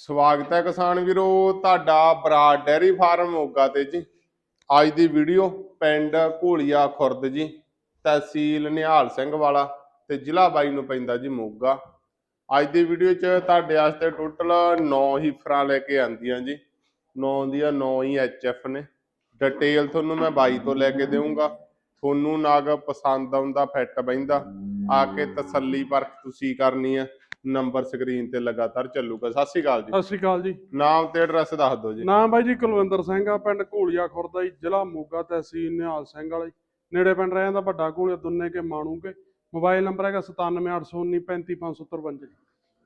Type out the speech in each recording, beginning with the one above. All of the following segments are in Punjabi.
ਸਵਾਗਤ ਹੈ ਕਿਸਾਨ ਵੀਰੋ, ਤੁਹਾਡਾ ਬਰਾੜ ਡੈਰੀ ਫਾਰਮ ਮੋਗਾ ਤੇ ਜੀ। ਅੱਜ ਦੀ ਵੀਡੀਓ ਪਿੰਡ ਘੋਲੀਆ ਖੁਰਦ ਜੀ, ਤਹਿਸੀਲ ਨਿਹਾਲ ਸਿੰਘ ਵਾਲਾ ਤੇ ਜ਼ਿਲ੍ਹਾ ਬਾਈ ਨੂੰ ਪੈਂਦਾ ਜੀ ਮੋਗਾ। ਅੱਜ ਦੀ ਵੀਡੀਓ 'ਚ ਤੁਹਾਡੇ ਵਾਸਤੇ ਟੋਟਲ 9 ਹੀ ਫਰਾਂ ਲੈ ਕੇ ਆਂਦੀਆਂ ਜੀ। 9 ਦੀਆਂ 9 ਹੀ ਐਚਐਫ ਨੇ। ਡਿਟੇਲ ਤੁਹਾਨੂੰ ਮੈਂ ਬਾਈ ਤੋਂ ਲੈ ਕੇ ਦੇਵਾਂਗਾ ਤੁਹਾਨੂੰ ਨਾਗ ਪਸੰਦ ਆਉਂਦਾ, ਫਿੱਟ ਬੈਂਦਾ ਆ ਕੇ ਤਸੱਲੀ ਪਰਖ ਤੁਸੀਂ ਕਰਨੀ ਹੈ ਨੰਬਰ ਸਕਰੀਨ ਤੇ ਲਗਾਤਾਰ ਚੱਲੂਗਾ। ਸਤਿ ਸ਼੍ਰੀ ਅਕਾਲ ਜੀ। ਸਤਿ ਸ਼੍ਰੀ ਅਕਾਲ ਜੀ। ਨਾਮ ਤੇ ਐਡਰੈਸ ਦੱਸ ਦਿਓ ਜੀ। ਨਾਮ ਬਾਈ ਜੀ ਕੁਲਵਿੰਦਰ ਸਿੰਘ ਆ ਪਿੰਡ ਘੋਲੀਆ ਖੁਰਦਾ ਜੀ ਜ਼ਿਲ੍ਹਾ ਮੋਗਾ ਤਹਿਸੀਲ ਨਿਹਾਲ ਸਿੰਘ ਵਾਲੀ। ਨੇੜੇ ਪਿੰਡ ਰਹਿ ਜਾਂਦਾ ਵੱਡਾ ਘੋਲੀਆ ਦੁੰਨੇ ਕੇ ਮਾਣੂਗੇ ਮੋਬਾਈਲ ਨੰਬਰ ਹੈਗਾ 9781935553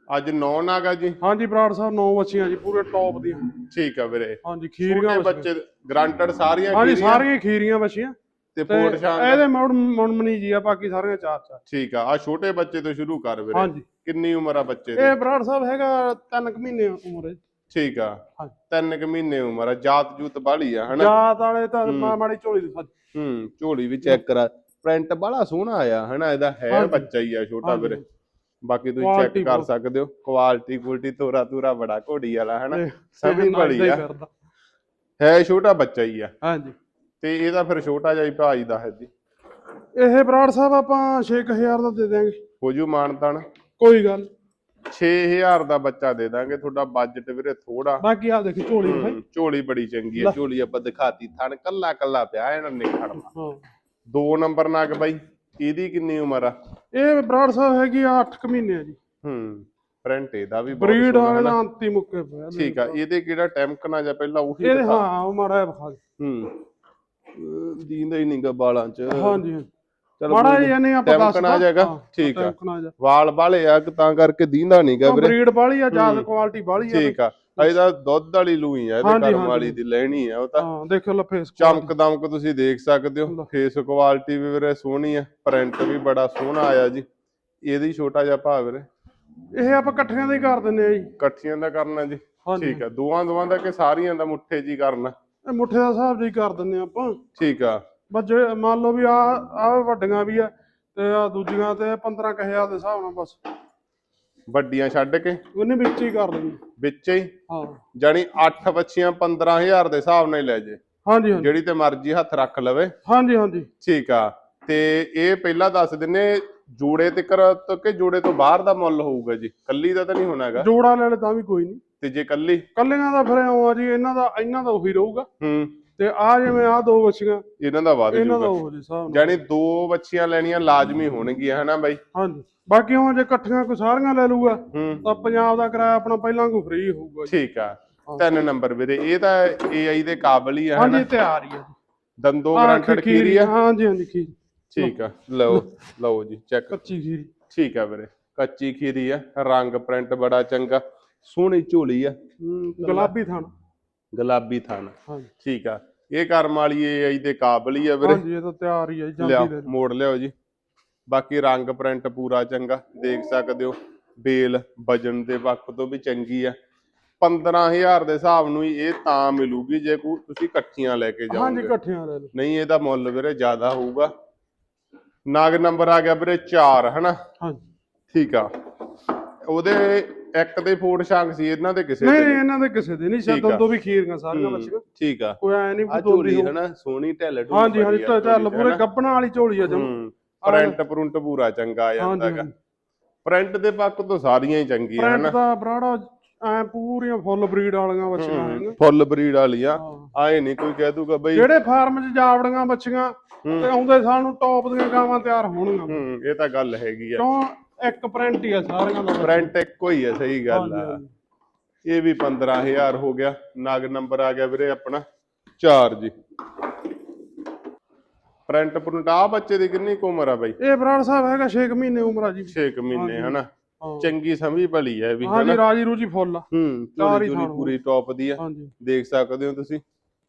ਅੱਜ 9 ਨਾਗਾ ਜੀ? ਹਾਂਜੀ ਬਰਾੜ ਸਾਹਿਬ ਨੌ ਬੱਚੀਆਂ ਜੀ ਪੂਰੇ ਟੌਪ ਦੀਆਂ। ਠੀਕ ਆ ਵੀਰੇ। ਹਾਂਜੀ ਖੀਰੀਆਂ ਬੱਚੇ ਗ੍ਰਾਂਟਡ ਸਾਰੀਆਂ ਹਾਂਜੀ ਸਾਰੀਆਂ ਖੀਰੀਆਂ ਬੱਚੀਆਂ ਤੇ ਫੋਟ ਸ਼ਾਨ ਇਹਦੇ ਮੁੜ ਮੁਣਮਣੀ ਜੀ ਆ ਬਾਕੀ ਸਾਰੀਆਂ ਚਾਰ ਚਾਰ। ਠੀਕ ਆ ਆ ਛੋਟੇ ਬੱਚੇ ਤੋਂ ਸ਼ੁਰੂ ਕਰ ਵੀਰੇ। ਹਾਂਜੀ। ਕਿੰਨੀ ਉਮਰ ਆ ਬੱਚੇ ਦੀ? ਇਹ ਬਰਾੜ ਸਾਹਿਬ ਹੈਗਾ ਤਿੰਨ ਕੁ ਮਹੀਨੇ ਉਮਰ ਹੈ। ਠੀਕ ਆ। ਹਾਂਜੀ। ਕੁ ਮਹੀਨੇ ਉਮਰ ਆ ਜਾਤ ਜੂਤ ਬਾਲੀ ਆ ਹਨਾ? ਜਾਤ ਵਾਲੇ ਤਾਂ। ਮਾ- ਮਾੜੀ ਝੋਲੀ ਦੀ ਸੱਜ। ਹੂੰ ਝੋਲੀ ਵੀ ਚੈੱਕ ਕਰਾ। ਪ੍ਰਿੰਟ ਬੜਾ ਸੋਹਣਾ ਆਇਆ ਹਨਾ? ਇਹਦਾ ਹੈ ਹਾਂਜੀ। ਬੱਚਾ ਹੀ ਆ ਛੋਟਾ ਵੀਰੇ। ਬਾਕੀ ਤੁਸੀਂ ਚੈੱਕ Quality ਕਰ ਬਹੁਤ। ਸਕਦੇ ਹੋ। ਕੁਆਲਿਟੀ ਕੁਆਲਿਟੀ ਤੋਰਾ ਤੂਰਾ ਬੜਾ ਘੋੜੀ ਵਾਲਾ ਹਨਾ? ਇਹ ਬੜੀ ਆ। ਹੈ ਛੋਟਾ ਬੱਚਾ ਹੀ ਆ। ਹਾਂਜੀ। ਤੇ ਇਹਦਾ ਫਿਰ ਛੋਟਾ ਜਿਹਾ ਹੀ ਭਾਈ ਦਾ ਹੈ ਜੀ। ਇਹ ਬਰਾੜ ਸਾਹਿਬ ਆਪਾਂ 6000 ਦਾ ਦੇ ਦਿਆਂਗੇ। ਹੋ ਜੂ ਮਾਨਤਾਨ। ਕੋਈ ਗੱਲ 6000 ਦਾ ਬੱਚਾ ਦੇ ਦਾਂਗੇ ਤੁਹਾਡਾ ਬਜਟ ਵੀਰੇ ਥੋੜਾ ਬਾਕੀ ਆ ਦੇਖੀ ਝੋਲੀ ਭਾਈ ਝੋਲੀ ਬੜੀ ਚੰਗੀ ਹੈ। ਝੋਲੀ ਆਪਾਂ ਦਿਖਾਤੀ ਥਣ ਕੱਲਾ ਕੱਲਾ ਪਿਆ ਇਹਨਾਂ ਨੇ ਖੜਨਾ ਹਾਂ। ਦੋ ਨੰਬਰ ਨਾਗ ਬਾਈ ਇਹਦੀ ਕਿੰਨੀ ਉਮਰ ਆ? ਇਹ ਬਰਾੜ ਸਾਹਿਬ ਹੈਗੀ ਆ 8 ਮਹੀਨੇ ਆ ਜੀ। ਹੂੰ ਪ੍ਰਿੰਟ ਇਹਦਾ ਵੀ ਬਰੀਡ ਵਾਲੇ। ਦਾ ਅੰਤੀ ਮੁੱਕੇ ਪਿਆ ਠੀਕ ਆ ਇਹਦੇ ਕਿਹੜਾ ਟੈਂਕਣਾ ਜਾਂ ਪਹਿਲਾਂ ਉਹੀ ਦਿਖਾ। ਹਾਂ ਉਹ ਮਾੜਾ ਵਿਖਾ ਹੂੰ। ਦੀਂਦਾ ਹੀ ਨਹੀਂਗਾ ਬਾਲਾਂ ਚ। ਹਾਂਜੀ ਚਲੋ ਮਾੜਾ ਜਿਹਾ ਨਹੀਂ ਆਪਾਂ ਦੱਸ ਟੈਂਕਣਾ ਜਾਏਗਾ। ਠੀਕ ਆ। ਵਾਲ ਬਾਲੇ ਆ ਤਾਂ ਕਰਕੇ ਦੀਂਦਾ ਨਹੀਂਗਾ ਵੀਰੇ। ਬਰੀਡ ਵਾਲੀ ਆ ਜ਼ਿਆਦਾ। ਕੁਆਲਿਟੀ ਵਾਲੀ ਆ ਠੀਕ ਆ। ਇਹਦਾ ਦੁੱਧ ਵਾਲੀ ਲੂਈ ਆ ਇਹਦੇ ਕਰਮ। ਵਾਲੀ ਦੀ ਲੈਣੀ ਆ ਉਹ ਤਾਂ ਹਾਂ ਦੇਖੋ ਲਫੇਸ ਚਮਕ ਦਮਕ ਤੁਸੀਂ ਦੇਖ ਸਕਦੇ ਹੋ। ਲੈ। ਫੇਸ ਕੁਆਲਿਟੀ ਵੀ ਵੀਰੇ ਸੋਹਣੀ ਆ ਪ੍ਰਿੰਟ ਵੀ ਬੜਾ ਸੋਹਣਾ ਆਇਆ ਜੀ। ਇਹਦੀ ਛੋਟਾ ਜਿਹਾ ਭਾਅ ਵੀਰੇ। ਇਹ ਆਪਾਂ ਇਕੱਠਿਆਂ ਦਾ ਹੀ ਕਰ ਦਿੰਦੇ ਆ ਜੀ। ਇਕੱਠੀਆਂ ਦਾ ਕਰਨਾ ਜੀ। ਠੀਕ ਆ ਦੋਵਾਂ ਦੋਵਾਂ ਦਾ ਕਿ ਸਾਰੀਆਂ ਦਾ ਮੁੱਠੇ ਜੀ ਕਰਨਾ। ਇਹ ਮੁੱਠੇ ਦਾ ਹਿਸਾਬ ਜੀ ਕਰ ਆ ਆਪਾਂ। ਠੀਕ ਆ। ਬਸ ਜੇ ਮੰਨ ਲਓ ਵੀ ਆ ਆ ਵੱਡੀਆਂ ਵੀ ਆ ਤੇ ਆ ਦੂਜੀਆਂ ਤੇ 15000 ਦੇ ਹਿਸਾਬ ਨਾਲ ਬਸ। ਵੱਡੀਆਂ ਛੱਡ ਕੇ? ਉਹਨੇ ਵਿੱਚ ਹੀ ਕਰ ਦੇਣੀ ਵਿੱਚ ਹੀ? ਹਾਂ। ਜਾਨੀ 8 ਬੱਚੀਆਂ 15000 ਦੇ ਹਿਸਾਬ ਨਾਲ ਹੀ ਲੈ ਜੇ। ਹਾਂਜੀ ਹਾਂਜੀ। ਜਿਹੜੀ ਤੇ ਮਰਜ਼ੀ ਹੱਥ ਰੱਖ ਲਵੇ। ਹਾਂਜੀ ਹਾਂਜੀ। ਠੀਕ ਆ। ਤੇ ਇਹ ਪਹਿਲਾਂ ਦੱਸ ਦਿੰਨੇ ਜੋੜੇ ਤੇ ਕਰ ਕਿ ਜੋੜੇ ਤੋਂ ਬਾਹਰ ਦਾ ਮੁੱਲ ਹੋਊਗਾ ਜੀ? ਕੱਲੀ ਦਾ ਤਾਂ ਨਹੀਂ ਹੋਣਾ ਹੈਗਾ। ਜੋੜਾ ਲੈ ਲੈ ਤਾਂ ਵੀ ਕੋਈ ਨਹੀਂ। ਤੇ ਜੇ ਕੱਲੀ? ਕੱਲੀਆਂ ਦਾ ਫਿਰ ਇਉਂ ਆ ਜੀ ਇਹਨਾਂ ਦਾ ਇਹਨਾਂ ਦਾ ਉਹੀ ਰਹੂਗਾ। ਹੂੰ। ਤੇ ਆ ਜਿਵੇਂ ਆ ਦੋ ਬੱਚੀਆਂ ਇਹਨਾਂ ਦਾ ਵੱਧ ਇਹਨਾਂ ਦਾ ਉਹ ਜੀ ਨਾਲ। ਜਾਨੀ ਦੋ ਬੱਚੀਆਂ ਲੈਣੀਆਂ ਲਾਜ਼ਮੀ ਹੋਣਗੀਆਂ ਹਨਾ ਬਾਈ? ਹਾਂਜੀ। ਬਾਕੀ ਉਹ ਜੇ ਇਕੱਠੀਆਂ ਕੋਈ ਸਾਰੀਆਂ ਲੈ ਲੂਗਾ ਤਾਂ ਪੰਜਾਬ ਦਾ ਕਿਰਾਇਆ ਆਪਣਾ ਪਹਿਲਾਂ ਕੋ ਫ੍ਰੀ ਹੋਊਗਾ ਜੀ। ਠੀਕ ਆ। ਤਿੰਨ ਨੰਬਰ ਵੀਰੇ ਇਹ ਤਾਂ AI ਦੇ ਕਾਬਲ ਹੀ ਆ ਹਨਾ? ਹਾਂਜੀ ਤਿਆਰ ਹੀ ਆ ਜੀ। ਦੰਦੋ ਆਹ ਗਰੰਟਡ ਖੀਰੀ ਆ। ਹਾਂਜੀ ਹਾਂਜੀ ਖੀਰੀ। ਠੀਕ ਆ। ਲਓ ਲਓ ਜੀ ਚੈੱਕ। ਕੱਚੀ ਖੀਰੀ। ਠੀਕ ਆ ਵੀਰੇ ਕੱਚੀ ਖੀਰੀ ਆ ਰੰਗ ਪ੍ਰਿੰਟ ਬੜਾ ਚੰਗਾ। ਸੋਹਣੀ ਝੋਲੀ ਆ। ਗੁਲਾਬੀ ਥਣ ਗੁਲਾਬੀ ਥਣ ਹਾਂਜੀ। ਠੀਕ ਆ। ਇਹ ਕਰਮ ਵਾਲੀ AI ਦੇ ਕਾਬਲ ਹੀ ਆ ਵੀਰੇ। ਹਾਂਜੀ ਇਹ ਤਾਂ ਤਿਆਰ ਹੀ ਆ ਜਾਂਦੀ ਲਓ। ਮੋੜ ਲਿਆਓ ਜੀ। ਬਾਕੀ ਰੰਗ ਪ੍ਰਿੰਟ ਪੂਰਾ ਚੰਗਾ ਦੇਖ ਸਕਦੇ ਹੋ। ਬੇਲ ਵਜਨ ਦੇ ਪੱਖ ਤੋਂ ਵੀ ਚੰਗੀ ਆ। 15000 ਦੇ ਹਿਸਾਬ ਨੂੰ ਹੀ ਇਹ ਤਾਂ ਮਿਲੂਗੀ ਜੇ ਕੋ ਤੁਸੀਂ ਇਕੱਠੀਆਂ ਲੈ ਕੇ ਹਾਂਜੀ ਜਾਓਗੇ। ਇਕੱਠੀਆਂ ਲੈ ਲਓ। ਨਹੀਂ ਇਹਦਾ ਮੁੱਲ ਵੀਰੇ ਜ਼ਿਆਦਾ ਹੋਊਗਾ। ਨਾਗ ਨੰਬਰ ਆ ਗਿਆ ਵੀਰੇ 4 ਹਨਾ? ਹਾਂਜੀ। ਠੀਕ ਆ। ਉਹਦੇ ਇੱਕ ਦੇ ਫੋਟ ਸ਼ਾਂਕ ਸੀ ਇਹਨਾਂ ਦੇ ਕਿਸੇ ਨਹੀਂ ਦੇ ਨਹੀਂ, ਇਹਨਾਂ ਦੇ ਕਿਸੇ ਦੇ ਨਹੀਂ ਠੀਕ ਸ਼ਾਇਦ ਆ। ਦੋ ਵੀ ਖੀਰੀਆਂ ਸਾਰੀਆਂ ਬੱਚੀਆਂ। ਠੀਕ ਆ। ਕੋਈ ਐ ਨਹੀਂ ਆ ਝੋਲੀ ਹਨਾ ਸੋਹਣੀ ਢਿੱਲ ਢੁੱਲ ਹਾਂਜੀ ਹਾਂਜੀ ਬੜੀ ਆ ਚੱਲ ਝੋਲੀ ਚ, ਪੂਰੇ ਹਨਾ? ਗੱਬਣਾ ਵਾਲੀ ਝੋਲੀ ਆ ਜਮ। ਹੂੰ ਪ੍ਰਿੰਟ ਪ੍ਰਿੰਟ ਪੂਰਾ ਚੰਗਾ ਆ ਜਾਂਦਾ ਹਾਂਜੀ। ਹੈਗਾ ਪ੍ਰਿੰਟ ਦੇ ਪੱਖ ਤੋਂ ਸਾਰੀਆਂ ਹੀ ਚੰਗੀਆਂ ਪ੍ਰਿੰਟ ਹਨਾ। ਦਾ ਬਰਾੜਾ ਐ ਪੂਰੀਆਂ ਫੁੱਲ ਬਰੀਡ ਵਾਲੀਆਂ ਬੱਚੀਆਂ ਹੈਗੀਆਂ ਫੁੱਲ ਬਰੀਡ ਵਾਲੀਆਂ ਹਾਂ। ਆਏ ਨਹੀਂ ਕੋਈ ਕਹਿ ਦੂਗਾ ਬਈ। ਜਿਹੜੇ ਫਾਰਮ 'ਚ ਜਾਵੜੀਆਂ ਬੱਚੀਆਂ। ਤੇ ਆਉਂਦੇ ਸਾਨੂੰ ਟੌਪ ਦੀਆਂ ਗਾਵਾਂ ਤਿਆਰ ਹੋਣਗੀਆਂ। ਹੂੰ ਇਹ ਤਾਂ ਗੱਲ ਹੈਗੀ ਆ। ਕਿਉਂ? ਇੱਕ ਪ੍ਰਿੰਟ ਹੀ ਆ ਸਾਰੀਆਂ ਦਾ। ਪ੍ਰਿੰਟ ਇੱਕੋ ਹੀ ਆ ਸਹੀ ਗੱਲ ਆ। ਇਹ ਵੀ 15000 ਹੋ ਗਿਆ। ਨਗ ਨੰਬਰ ਆ ਗਿਆ ਵੀਰੇ ਆਪਣਾ 4 ਜੀ। ਪ੍ਰਿੰਟ ਪ੍ਰਿੰਟ ਆ ਬੱਚੇ ਦੀ ਕਿੰਨੀ ਕੁ ਉਮਰ ਆ ਬਾਈ? ਇਹ ਬਰਾੜ ਸਾਹਿਬ ਹੈਗਾ 6 ਮਹੀਨੇ ਉਮਰ ਆ ਜੀ। 6 ਮਹੀਨੇ। ਹਨਾ। ਚੰਗੀ ਸਮਝ ਭਲੀ ਹੈ ਵੀ ਹਾਂਜੀ ਰਾਜੀ ਰੂਜੀ ਫੁੱਲ ਹੂੰ ਚਾਰ ਪੂਰੀ ਟੌਪ ਦੀ ਆ। ਦੇਖ ਸਕਦੇ ਹੋ ਤੁਸੀਂ।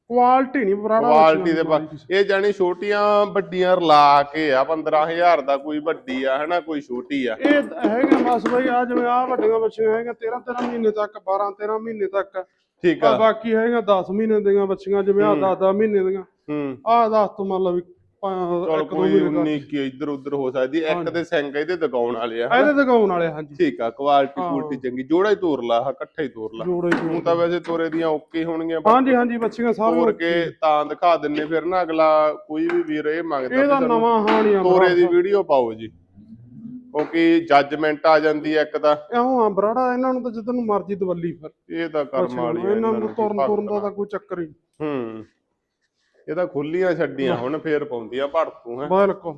ਕੁਆਲਿਟੀ ਨਹੀਂ ਬਰਾੜਾ ਕੁਆਲਿਟੀ ਦੇ ਇਹ ਜਾਨੀ ਛੋਟੀਆਂ ਵੱਡੀਆਂ ਰਲਾ ਕੇ ਆ 15000 ਦਾ ਕੋਈ ਵੱਡੀ ਆ ਹਨਾ ਕੋਈ ਛੋਟੀ ਆ। ਇਹ ਹੈਗਾ ਬਸ ਬਈ ਆ ਜਿਵੇਂ ਆ ਵੱਡੀਆਂ ਬੱਚੀਆਂ ਹੈਗੀਆਂ 13 13 ਮਹੀਨੇ ਤੱਕ 12 13 ਮਹੀਨੇ ਤੱਕ। ਠੀਕ ਆ। ਬਾਕੀ ਹੈਗੀਆਂ 10 ਮਹੀਨੇ ਦੀਆਂ ਬੱਚੀਆਂ ਜਿਵੇਂ ਆ 10 10 ਮਹੀਨੇ ਦੀਆਂ। ਹੂੰ। ਆ 10 ਤੋਂ ਮੰਨ ਲਓ ਵੀ ਚਲ ਇੱਕ ਦੋ ਕੋਈ ਮਹੀਨੇ 19 ਕੀ ਇੱਧਰ ਉੱਧਰ ਹੋ ਸਕਦੀ ਹੈ। ਇੱਕ ਹਾਂਜੀ। ਦੇ ਸਿੰਘ ਇਹਦੇ ਦਗਾਉਣ ਵਾਲੇ ਆ। ਇਹਦੇ ਦਿਖਾਉਣ ਵਾਲੇ ਹਾਂਜੀ। ਠੀਕ ਆ ਕੁਆਲਿਟੀ ਹਾਂ। ਕੁਆਲਿਟੀ ਚੰਗੀ। ਜੋੜਾ ਹੀ ਤੋਰ ਲਾ ਆਹ ਇਕੱਠਾ ਹੀ ਤੋਰ ਲਾ। ਜੋੜੇ ਹੁਣ ਤਾਂ ਵੈਸੇ ਤੋਰੇ ਦੀਆਂ ਓਕੇ ਹੋਣਗੀਆਂ। ਪਰ ਹਾਂਜੀ ਹਾਂਜੀ ਬੱਚੀਆਂ ਸਾਰੀਆਂ ਤੋਰ ਕੇ ਤਾਂ ਦਿਖਾ ਦਿੰਨੇ ਫਿਰ ਨਾ ਅਗਲਾ ਕੋਈ ਵੀ ਵੀਰ ਇਹ ਮੰਗਦਾ ਵੀ ਇਹਦਾ ਸਾਨੂੰ ਨਵਾਂ ਹਾਣੀ ਆ ਤੋਰੇ ਦੀ ਵੀਡੀਓ ਪਾਓ ਜੀ। ਕਿਉਂਕਿ ਜੱਜਮੈਂਟ ਆ ਜਾਂਦੀ ਹੈ ਇੱਕ ਤਾਂ। ਇਉਂ ਆ ਬਰਾੜਾ ਇਹਨਾਂ ਨੂੰ ਤਾਂ ਜਿੱਦਨ ਨੂੰ ਮਰਜ਼ੀ ਦਵੱਲੀ ਫਿਰ। ਇਹ ਤਾਂ ਕਰਮ ਵਾਲੀ ਆ ਇਹਨਾਂ ਨੂੰ ਤੁਰਨ ਤੁਰਨ ਦਾ ਤਾਂ ਕੋਈ ਚੱਕਰ ਹੀ ਨਹੀਂ। ਹੂੰ। ਇਹ ਤਾਂ ਖੁੱਲੀਆਂ ਛੱਡੀਆਂ ਹੁਣ ਫੇਰ ਪਾਉਂਦੀਆਂ ਭੜਕੂ ਹੈ। ਬਿਲਕੁਲ।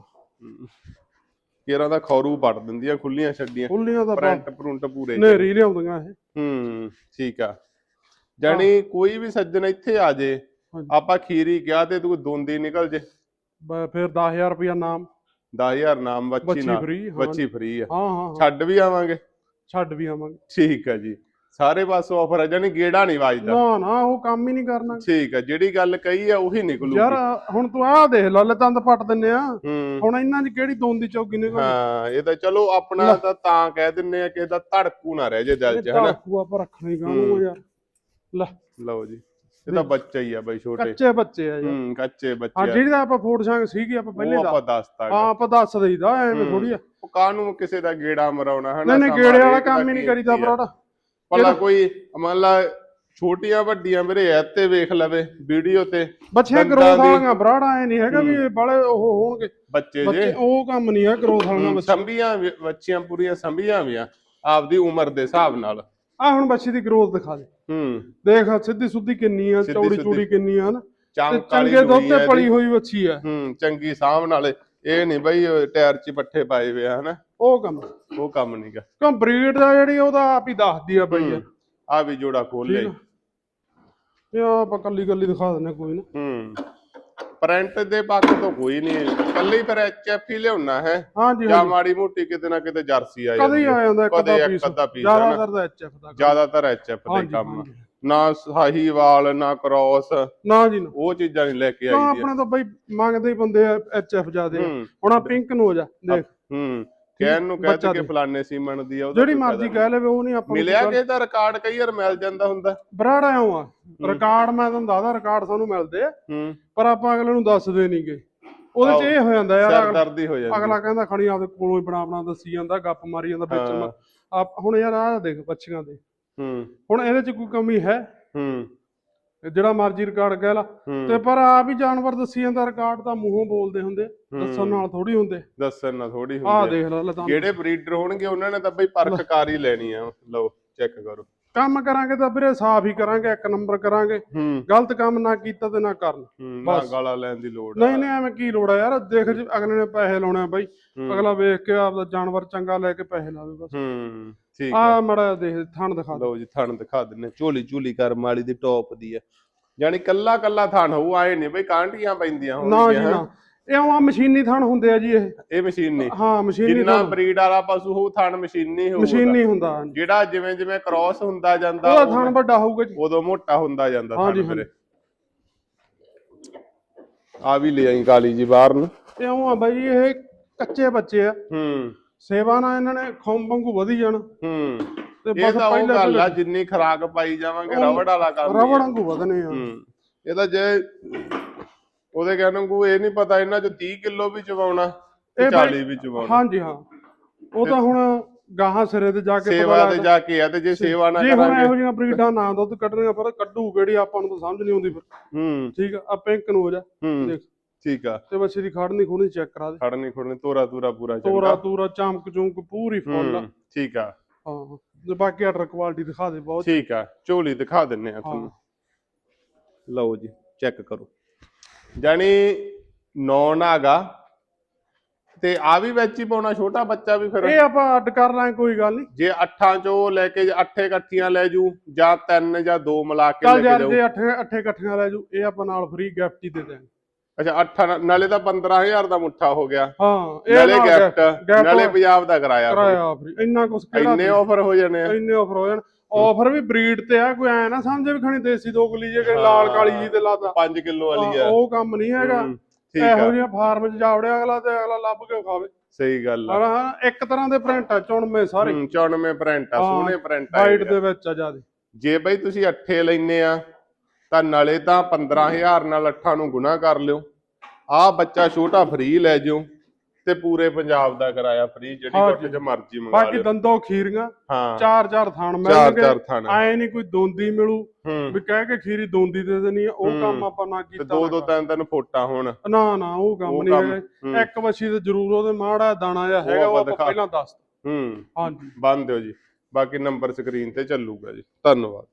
ਕਿਰਾਂ ਦਾ ਖੌਰੂ ਵੱਢ ਦਿੰਦੀਆਂ ਖੁੱਲੀਆਂ ਛੱਡੀਆਂ। ਖੁੱਲੀਆਂ ਦਾ ਪ੍ਰਿੰਟ ਪ੍ਰੁੰਟ ਪੂਰੇ ਨੇਰੀ ਲਿਆਉਂਦੀਆਂ ਇਹ। ਹੂੰ ਠੀਕ ਆ। ਜਾਣੀ ਕੋਈ ਵੀ ਸੱਜਣ ਇੱਥੇ ਆ ਜੇ। ਆਪਾਂ ਖੀਰੀ ਕਿਹਾ ਤੇ ਤੂੰ ਦੋਂਦੀ ਨਿਕਲ ਜੇ। ਫਿਰ 10000 ਰੁਪਇਆ ਨਾਮ। 10000 ਨਾਮ ਬੱਚੀ ਬੱਚੀ ਨਾ free, ਹਾਂ। ਬੱਚੀ ਫ੍ਰੀ ਆ। ਹਾਂ ਹਾਂ ਹਾਂ। ਛੱਡ ਵੀ ਆਵਾਂਗੇ। ਛੱਡ ਵੀ ਆਵਾਂਗੇ। ਠੀਕ ਆ ਜੀ। ਸਾਰੇ ਪਾਸੋਂ ਆਫਰ ਆ ਜਾਣੀ ਗੇੜਾ ਨਹੀਂ ਵੱਜਦਾ। ਨਾ ਨਾ ਉਹ ਕੰਮ ਹੀ ਨਹੀਂ ਕਰਨਾ। ਠੀਕ ਆ ਜਿਹੜੀ ਗੱਲ ਕਹੀ ਆ ਉਹੀ ਨਿਕਲੂਗੀ। ਯਾਰ ਹੁਣ ਤੂੰ ਆਹ ਦੇਖ ਲੈ ਤੰਦ ਪੱਟ ਦਿੰਨੇ ਆ। ਹੂੰ। ਹੁਣ ਇਹਨਾਂ ਦੀ ਕਿਹੜੀ ਦੋਂਦੀ ਚੌਕੀ ਨਿਕਲ ਹਾਂ ਇਹ ਤਾਂ ਚਲੋ ਆਪਣਾ ਤਾਂ ਤਾਂ ਕਹਿ ਦਿੰਨੇ ਆ ਕਿ ਇਹਦਾ ਧੜਕੂ ਨਾ ਰਹਿ ਜੇ ਦਿਲ 'ਚ ਹਨਾ? ਟਾਕੂ ਆਪਾਂ ਰੱਖਣਾ ਹੀ ਆ ਯਾਰ। ਲੈ। ਲਓ ਜੀ ਇਹ ਤਾਂ ਬੱਚਾ ਹੀ ਆ ਬਈ ਛੋਟੇ। ਕੱਚੇ ਬੱਚੇ ਆ ਯਾਰ। ਹੂੰ ਕੱਚੇ ਬੱਚੇ ਆ। ਜਿਹੜੀ ਤਾਂ ਆਪਾਂ ਫੋੜ ਸੰਗ ਸੀਗੀ ਆਪਾਂ ਪਹਿਲੇ ਦਾ ਆਪਾਂ ਦੱਸਤਾ ਹਾਂ ਆਪਾਂ ਦੱਸ ਦਈਦਾ ਐਵੇਂ ਹੂੰ। ਥੋੜੀ ਆ। ਕਾਹਨੂੰ ਕਿਸੇ ਦਾ ਗੇੜਾ ਮਰਾਉਣਾ ਹਨਾ? ਨਹੀਂ ਨਹੀਂ ਗੇੜੇ ਵਾਲਾ ਦਾ ਕੰਮ ਹੀ ਨਹੀਂ ਕਰੀਦਾ। ਬਰਾੜਾ ਭਲਾ ਕੋਈ ਮੰਨ ਲਾ ਛੋਟੀਆਂ ਵੱਡੀਆਂ ਮੇਰੇ ਐ ਤੇ ਵੇਖ ਲਵੇ ਵੀਡੀਓ ਤੇ। ਬੱਚੇ ਗਰੋਥ ਵਾਲੀਆਂ ਬਰਾੜਾ ਐ ਨਹੀਂ ਹੈਗਾ ਵੀ ਇਹ ਬਾਲੇ ਉਹ ਹੋਣਗੇ। ਬੱਚੇ ਜੇ। ਉਹ ਕੰਮ ਨਹੀਂ ਹੈ ਗਰੋਥ ਵਾਲੀਆਂ ਸੰਭੀਆਂ ਬੱਚੀਆਂ ਪੂਰੀਆਂ ਸੰਭੀਆਂ ਵੀ ਆ ਆਪਦੀ ਉਮਰ ਦੇ ਹਿਸਾਬ ਨਾਲ। ਆ ਹੁਣ ਬੱਚੀ ਦੀ ਗਰੋਥ ਦਿਖਾ ਦੇ। ਹੂੰ। ਦੇਖ ਸਿੱਧੀ ਸੁੱਧੀ ਕਿੰਨੀ ਆ ਚੌੜੀ। ਚੂੜੀ ਕਿੰਨੀ ਆ ਨਾ ਚੰਗੇ ਦੁੱਧ ਤੇ ਪਲੀ। ਹੋਈ ਬੱਚੀ ਆ। ਹੂੰ ਚੰਗੀ ਸਾਂਭ ਨਾਲੇ। ਇਹ ਨਹੀਂ ਬਈ ਟਾਇਰ 'ਚ ਪੱਠੇ ਪਾਏ ਵੇ ਆ ਹਨਾ? ਉਹ ਕੰਮ। ਉਹ ਕੰਮ ਨਹੀਂਗਾ ਕਿਉਂ ਬਰੀਡ ਦਾ ਜਿਹੜੀ ਉਹਦਾ ਆਪ ਹੀ ਦੱਸਦੀ ਆ ਬਈ। ਆ ਵੀ ਜੋੜਾ ਖੋਲ ਲਿਆ। ਇਹ ਆਪਾਂ ਕੱਲੀ ਕੱਲੀ ਦਿਖਾ ਦਿੰਨੇ ਕੋਈ ਨਾ। ਹੂੰ ਪ੍ਰਿੰਟ ਦੇ ਪੱਖ ਤੋਂ ਕੋਈ ਨਹੀਂ ਕੱਲੇ ਹੀ ਫਿਰ ਐਚਐਫ ਹੀ ਲਿਆਉਣਾ ਹੈ। ਹਾਂਜੀ ਜਾਂ ਹਾਂਜੀ। ਮਾੜੀ ਮੋਟੀ ਕਿਤੇ ਨਾ ਕਿਤੇ ਜਰਸੀ ਆ ਕਦੇ ਹੀ ਆ। ਜਾਂਦਾ ਇੱਕ ਕਦੇ ਅੱਧਾ ਇੱਕ ਪੀਸ ਅੱਧਾ piece ਆ ਨਾ। ਜ਼ਿਆਦਾਤਰ ਦਾ ਐਚਐਫ ਦਾ ਕੰਮ। ਜ਼ਿਆਦਾਤਰ ਐਚਐਫ ਦੇ ਹਾਂਜੀ, ਕੰਮ ਆ। ਹਾਂਜੀ। ਨਾ ਸਾਹੀਵਾਲ ਨਾ ਕ੍ਰੋਸ ਨਾ ਜੀ ਨਾ। ਉਹ ਚੀਜ਼ਾਂ ਨਹੀਂ ਲੈ ਕੇ ਨਾ ਆਈਦੀਆਂ। ਆਪਣੇ ਤਾਂ ਬਈ ਮੰਗਦੇ ਹੀ ਬੰਦੇ ਐਚਐਫ ਜਿਆਦੇ। ਆ ਹੂੰ। ਹੁਣ ਆ ਪਿੰਕ ਨੂੰ ਹੋ ਜਾ ਦੇਖ। ਹੂੰ। ਕਹਿਣ ਨੂੰ ਬੱਚਾ ਕਹਿੰਦੇ ਕਿ ਦੇ। ਫਲਾਣੇ ਸੀਮਨ ਦੀ ਆ ਉਹਦਾ ਜਿਹੜੀ ਕੋਈ ਮਰਜ਼ੀ ਕਹਿ ਲਵੇ ਉਹ ਨਹੀਂ ਆਪਾਂ। ਨੂੰ ਮਿਲਿਆ ਕਿ ਇਹਦਾ ਰਿਕਾਰਡ ਕਈ ਵਾਰ ਮਿਲ ਜਾਂਦਾ ਹੁੰਦਾ। ਬਰਾੜਾ ਆਉਂ ਆ ਰਿਕਾਰਡ ਮੈਂ ਤੁਹਾਨੂੰ ਦੱਸਦਾ ਰਿਕਾਰਡ ਸਾਨੂੰ ਮਿਲਦੇ ਆ। ਹੂੰ। ਪਰ ਆਪਾਂ ਅਗਲੇ ਨੂੰ ਦੱਸਦੇ ਨਹੀਂਗੇ ਉਹਦੇ ਚ ਇਹ ਹੋ ਜਾਂਦਾ ਯਾਰ ਅਗਲਾ- ਦਰਦੀ ਹੋ ਜਾਂਦੀ। ਅਗਲਾ ਕਹਿੰਦਾ ਖਣੀ ਆਪਦੇ ਕੋਲੋਂ ਹੀ ਬਣਾ ਬਣਾ ਦੱਸੀ ਜਾਂਦਾ ਗੱਪ ਮਾਰੀ ਜਾਂਦਾ ਵਿੱਚ ਹਾਂ। ਆਪ ਹੁਣ ਯਾਰ ਆਹ ਦੇਖ ਬੱਚੀਆਂ ਦੇ। ਹੂੰ। ਹੁਣ ਇਹਦੇ ਚ ਕੋਈ ਕਮੀ ਹੈ? ਹੂੰ। ਜਿਹੜਾ ਮਰਜ਼ੀ ਰਿਕਾਰਡ ਕਹਿ ਲਾ। ਹੂੰ। ਤੇ ਪਰ ਆ ਵੀ ਜਾਨਵਰ ਦੱਸੀ ਜਾਂਦਾ ਰਿਕਾਰਡ ਤਾਂ ਮੂੰਹੋਂ ਬੋਲਦੇ ਹੁੰਦੇ ਦੱਸਣ ਨਾਲ ਥੋੜੀ ਹੁੰਦੇ। ਦੱਸਣ ਨਾ ਥੋੜੀ ਹੁੰਦੀ ਆ। ਦੇਖ ਲੈ ਜਿਹੜੇ ਬਰੀਡਰ ਹੋਣਗੇ ਉਹਨਾਂ ਨੇ ਤਾਂ ਬਈ ਪਰਖ ਕਰ ਹੀ ਲੈਣੀ ਆ। ਲਓ ਚੈੱਕ ਕਰੋ। ਕੰਮ ਕਰਾਂਗੇ ਤਾਂ ਵੀਰੇ ਸਾਫ਼ ਹੀ ਕਰਾਂਗੇ ਇੱਕ ਨੰਬਰ ਕਰਾਂਗੇ। ਹੂੰ। ਗਲਤ ਕੰਮ ਨਾ ਕੀਤਾ ਤੇ ਨਾ ਕਰਨ। ਹੂੰ, ਨਾ ਬਸ। ਗਾਲਾਂ ਲੈਣ ਦੀ ਲੋੜ ਨਹੀਂ ਨਹੀਂ ਐਵੇਂ ਕੀ ਲੋੜ ਆ ਯਾਰ? ਦੇਖ ਜੀ ਅਗਲੇ ਨੇ ਪੈਸੇ ਲਾਉਣੇ ਆ ਬਾਈ। ਹੂੰ। ਅਗਲਾ ਵੇਖ ਕੇ ਆਪਦਾ ਜਾਨਵਰ ਚੰਗਾ ਲੈ ਕੇ ਪੈਸੇ ਲਾਵੇ ਬਸ। ਹੂੰ ਠੀਕ ਆ ਆ। ਮੜਾ ਦੇਖ ਥਣ ਦਿਖਾ ਲਓ ਜੀ ਥਣ ਦਿਖਾ ਦਿੰਨੇ ਝੋਲੀ ਝੂਲੀ ਕਰਮ ਵਾਲੀ ਦੀ ਟੌਪ ਦੀ ਆ। ਯਾਨੀ ਕੱਲਾ ਕੱਲਾ ਥਣ ਹੋਊ ਆਏ ਨਹੀਂ ਬਈ ਕਾਂਟੀਆਂ ਪੈਂਦੀਆਂ ਨਾ ਜੀ ਹੋਣਗੀਆਂ ਨਾ। ਇਹ ਆ ਮਸ਼ੀਨੀ ਥਣ ਹੁੰਦੇ ਆ ਜੀ ਇਹ। ਇਹ ਮਸ਼ੀਨ। ਹਾਂ ਮਸ਼ੀਨੀ ਜਿੰਨਾ ਥਣ। ਬਰੀਡ ਵਾਲਾ ਪਸ਼ੂ ਹੋਊ ਥਣ ਮਸ਼ੀਨੀ ਹੋਊ ਮਸ਼ੀਨੀ ਹੁੰਦਾ ਹਾਂਜੀ। ਜਿਹੜਾ ਜਿਵੇਂ ਜਿਵੇਂ ਕ੍ਰਾਸ ਹੁੰਦਾ ਜਾਂਦਾ ਉਹਦਾ ਥਣ ਵੱਡਾ ਹੋਊਗਾ ਜੀ। ਉਦੋਂ ਮੋਟਾ ਹੁੰਦਾ ਜਾਂਦਾ ਹਾਂਜੀ, ਥਣ ਵੀਰੇ ਆ ਵੀ ਲੈ ਆਈ ਕਾਲੀ ਜੀ ਬਾਹਰ ਨੂੰ। ਇਹ ਆ ਬਾਈ ਇਹ ਕੱਚੇ ਬੱਚੇ ਆ। ਹੂੰ। ਸੇਵਾ ਨਾਲ ਇਹਨਾਂ ਨੇ ਖੌਮ ਵਾਂਗੂ ਵਧੀ ਜਾਣਾ। ਹੂੰ। ਤੇ ਇਹ ਬਸ ਤਾਂ ਉਹ ਪਹਿਲਾਂ ਗੱਲ ਆ ਜਿੰਨੀ ਖਰਾਕ ਪਾਈ ਜਾਵਾਂਗੇ ਰਬੜ ਵਾਲਾ ਕੰਮ ਹੀ ਆ। ਰਬੜ ਵਾਂਗੂ ਵਧਨੇ ਆ। ਹੂੰ। ਇਹ ਤਾਂ ਜੇ ਉਹਦੇ ਕਹਿਣ ਨੂੰ ਇਹ ਨਹੀਂ ਪਤਾ ਇਹਨਾਂ ਚ 30 ਕਿਲੋ ਵੀ ਚਵਾਉਣਾ ਤੇ ਇਹ ਬਾਈ- 40 ਵੀ ਚਵਾਉਣਾ। ਹਾਂਜੀ ਹਾਂ। ਉਹ ਤਾਂ ਹੁਣ ਗਾਹਾਂ ਸਿਰੇ ਤੇ ਜਾ ਕੇ ਸੇਵਾ ਤੇ। ਜਾ ਕੇ ਆ ਤੇ ਜੇ ਸੇਵਾ ਨਾ ਜੇ ਹੁਣ ਕਰਾਂਗੇ। ਇਹੋ ਜਿਹੀਆਂ ਬਰੀਡਾਂ ਨਾ ਦੁੱਧ ਕੱਢਣੀਆਂ ਪਰ ਕੱਢੂ ਕਿਹੜੀ ਆਪਾਂ ਨੂੰ ਤਾਂ ਸਮਝ ਨਹੀਂ ਆਉਂਦੀ ਫਿਰ। ਹੂੰ। ਠੀਕ ਆ ਆ ਪਿੰਕ ਨੂੰ ਹੋ ਜਾ। ਹੂੰ। ਦੇਖ। ਠੀਕ ਆ। ਤੇ ਬੱਚੇ ਦੀ ਖੜਨੀ ਖੋਣੀ ਚੈੱਕ ਕਰਾ ਦੇ। ਖੜਨੀ ਖੜਨੀ ਤੋਰਾ ਤੂਰਾ ਪੂਰਾ ਤੋਰਾ ਚੰਗਾ। ਤੂਰਾ ਚਮਕ ਚੁੰਕ ਪੂਰੀ ਫੁੱਲ ਆ। ਠੀਕ ਆ। ਹਾਂ ਤੇ ਬਾਕੀ ਆਰਡਰ ਕੁਆਲਿਟੀ ਦਿਖਾ ਦੇ ਬਹੁਤ। ਠੀਕ ਆ। ਝੋਲੀ ਦਿਖਾ ਦਿੰਨੇ ਆ ਤੁਹਾਨੂੰ। ਲਓ ਜੀ ਚੈੱਕ ਕਰੋ। ਜਾਨੀ ਨੌਨ ਆਗਾ ਤੇ ਆ ਵੀ ਵਿੱਚ ਹੀ ਪਾਉਣਾ ਛੋਟਾ ਬੱਚਾ ਵੀ ਫਿਰ। ਇਹ ਆਪਾਂ ਅੱਡ ਕਰ ਲਾਂਗੇ ਕੋਈ ਗੱਲ ਨਹੀਂ ਜੇ ਅੱਠਾਂ ਚੋਂ ਲੈ ਕੇ ਅੱਠੇ ਇਕੱਠੀਆਂ ਲੈ ਜੂ ਜਾਂ ਤਿੰਨ ਜਾਂ ਦੋ ਮਿਲਾ ਕੇ ਚੱਲ ਲੈ ਕੇ ਯਾਰ ਜਾਊ। ਜੇ ਅੱਠੇ ਅੱਠੇ ਇਕੱਠੀਆਂ ਲੈ ਜੂ ਇਹ ਆਪਾਂ ਨਾਲ ਫ੍ਰੀ ਗਿਫਟ ਹੀ ਦੇ ਦਿਆਂਗੇ। ਅੱਛਾ ਅੱਠਾਂ ਨਾਲ- ਤਾਂ 15000 ਦਾ ਮੁੱਠਾ ਹੋ ਗਿਆ। ਹਾਂ ਨਾਲੇ ਨਾਲ ਗਿਫਟ gift ਨਾਲੇ ਪੰਜਾਬ ਦਾ ਕਰਾਇਆ ਕਰਾਇਆ ਫ੍ਰੀ ਇੰਨਾ ਕੁਛ ਕਿਹੜਾ ਇੰਨੇ ਆਫਰ ਹੋ ਜਾਣੇ ਆ। ਇੰਨੇ ਆਫਰ ਹੋ ਜਾਣ। ਆਫਰ ਵੀ ਬਰੀਡ ਤੇ ਆ ਕੋਈ ਐ ਨਾ ਸਮਝੇ ਵੀ ਖਣੀ ਦੇਸੀ ਦੋ ਗਲੀ ਜੇ ਕਿ ਲਾਲ ਕਾਲੀ ਜੀ ਤੇ ਲਾਤਾ। 5 ਕਿਲੋ ਵਾਲੀ ਆ। ਉਹ ਕੰਮ ਨਹੀਂ ਹੈਗਾ। ਇਹੋ ਆ। ਜਿਹੀਆਂ ਫਾਰਮ 'ਚ ਜਾਵੜਿਆ ਅਗਲਾ ਤੇ ਅਗਲਾ ਲੱਭ ਕੇ ਖਾਵੇ? ਸਹੀ ਗੱਲ ਆ। ਹਾਂ ਇੱਕ ਤਰ੍ਹਾਂ ਦੇ ਪ੍ਰਿੰਟ ਆ ਚੁਣਵੇਂ ਸਾਰੇ। ਹੂੰ, 94 ਪ੍ਰਿੰਟ ਆ ਸੋਹਣੇ ਪ੍ਰਿੰਟ ਆ ਵਾਈਟ। ਦੇ ਵਿੱਚ ਆ ਜਿਆਦੇ। ਜੇ ਬਈ ਤੁਸੀਂ ਅੱਠੇ ਲੈਨੇ ਆ ਤਾਂ ਨਾਲੇ ਤਾਂ 15000 ਨਾਲ ਅੱਠਾਂ ਨੂੰ ਗੁਣਾ ਕਰ ਲਿਓ। ਆ ਬੱਚਾ ਛੋਟਾ ਫ੍ਰੀ ਲੈ ਜਿਓ। ਤੇ ਪੂਰੇ ਪੰਜਾਬ ਦਾ ਕਿਰਾਇਆ ਫ੍ਰੀ ਜਿਹੜੀ ਗੁੱਟ। ਚ ਮਰਜ਼ੀ ਮੰਗਾ ਬਾਕੀ ਲਿਓ। ਦੰਦੋਂ ਖੀਰੀਆਂ ਹਾਂ। ਚਾਰ ਚਾਰ ਥਾਣ ਚਾਰ ਮਿਲਣਗੇ। ਚਾਰ ਥਾਣਾ। ਐ ਨਹੀਂ ਕੋਈ ਦੋਂਦੀ ਮਿਲੂ ਹੂੰ। ਵੀ ਕਹਿ ਕੇ ਖੀਰੀ ਦੋਂਦੀ ਦੇ ਦੇਣੀ ਆ, ਉਹ। ਕੰਮ ਆਪਾਂ ਨਾ ਤੇ ਕੀਤਾ ਦੋ ਦੋ। ਤਿੰਨ ਤਿੰਨ ਫੋਟਾ ਹੁਣ। ਨਾ ਨਾ ਉਹ ਕੰਮ ਉਹ ਨਹੀਂ ਕੰਮ, ਹੈਗਾ। ਹੂੰ। ਇੱਕ ਵਛੀ ਤੇ ਜ਼ਰੂਰ ਉਹਦੇ ਮਾੜਾ ਦਾਣਾ ਜਿਹਾ ਹੈਗਾ ਉਹ ਆਪਾਂ ਆਪਾਂ ਦਿਖਾ- ਪਹਿਲਾਂ ਦੱਸ ਹੂੰ। ਹਾਂਜੀ। ਬੰਦ ਦਿਓ ਜੀ। ਬਾਕੀ ਨੰਬਰ ਸਕਰੀਨ ਤੇ ਚੱਲੂਗਾ ਜੀ। ਧੰਨਵਾਦ।